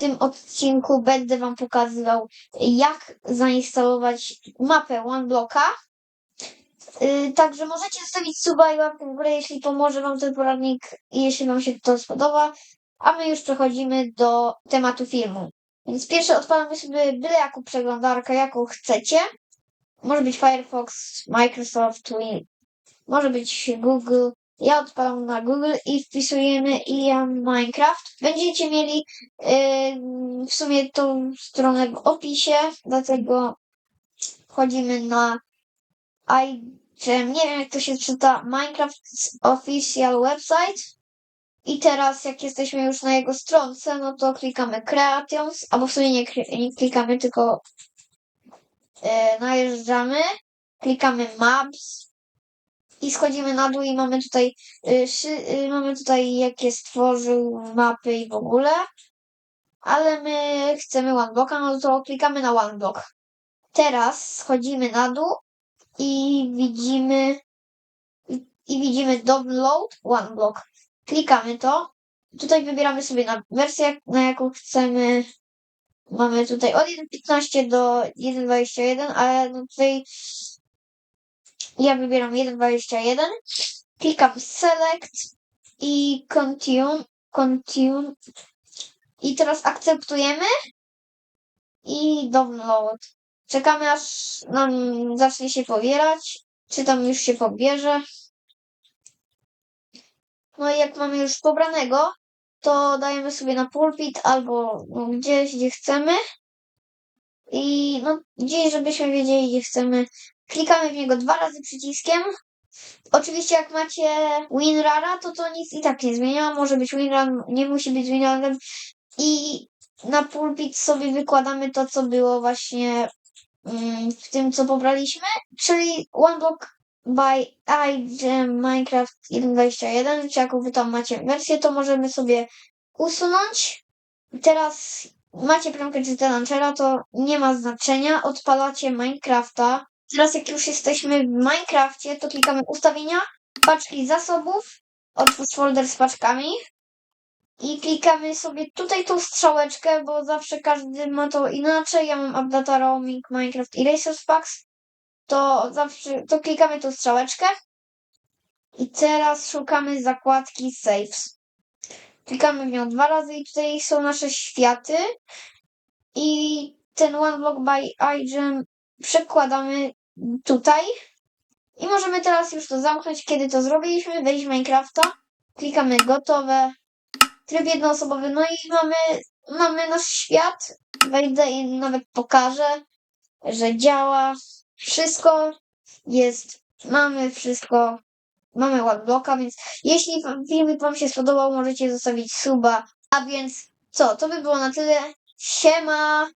tym odcinku będę Wam pokazywał, jak zainstalować mapę OneBlocka. Yy, Także możecie zostawić suba i łapkę w górę, jeśli pomoże Wam ten poradnik i jeśli Wam się to spodoba. A my już przechodzimy do tematu filmu. Więc pierwsze odpalamy sobie byle jaką przeglądarkę, jaką chcecie. Może być Firefox, Microsoft, Win- może być Google. Ja odpalam na Google i wpisujemy Ilian Minecraft. Będziecie mieli yy, w sumie tą stronę w opisie, dlatego wchodzimy na iGem. Nie wiem jak to się czyta. Minecraft Official Website. I teraz jak jesteśmy już na jego stronce, no to klikamy Creations, albo w sumie nie, nie klikamy, tylko e, najeżdżamy, klikamy Maps i schodzimy na dół i mamy tutaj y, y, mamy tutaj jakie stworzył mapy i w ogóle. Ale my chcemy OneBlocka, no to klikamy na OneBlock. Teraz schodzimy na dół i widzimy i, widzimy download OneBlock. Klikamy to. Tutaj wybieramy sobie na wersję, na jaką chcemy. Mamy tutaj od 1.15 do 1.21, ale tutaj ja wybieram 1.21. Klikam select i continue. continue. I teraz akceptujemy i download. Czekamy aż nam zacznie się pobierać. Czy tam już się pobierze. No i jak mamy już pobranego, to dajemy sobie na pulpit albo no, gdzieś, gdzie chcemy. I no, gdzieś, żebyśmy wiedzieli, gdzie chcemy. Klikamy w niego dwa razy przyciskiem. Oczywiście, jak macie WinRARa, to to nic i tak nie zmienia. Może być WinRAR, nie musi być WinRARem. I na pulpit sobie wykładamy to, co było właśnie mm, w tym, co pobraliśmy, czyli OneBlock by iGem Minecraft 1.21, czy jaką wy tam macie wersję, to możemy sobie usunąć. Teraz macie bramkę czy launchera, to nie ma znaczenia. Odpalacie Minecrafta. Teraz jak już jesteśmy w Minecrafcie, to klikamy ustawienia, paczki zasobów, otwórz folder z paczkami i klikamy sobie tutaj tą strzałeczkę, bo zawsze każdy ma to inaczej. Ja mam updata roaming Minecraft Erasers Packs. To zawsze, to klikamy tą strzałeczkę i teraz szukamy zakładki Saves. Klikamy w nią dwa razy i tutaj są nasze światy. I ten OneBlock by iGem przekładamy tutaj. I możemy teraz już to zamknąć, kiedy to zrobiliśmy, wejść Minecrafta, klikamy gotowe, tryb jednoosobowy, no i mamy, mamy nasz świat, wejdę i nawet pokażę, że działa, wszystko jest, mamy wszystko, mamy OneBlocka, więc jeśli filmik Wam się spodobał, możecie zostawić suba, a więc co, to by było na tyle, siema!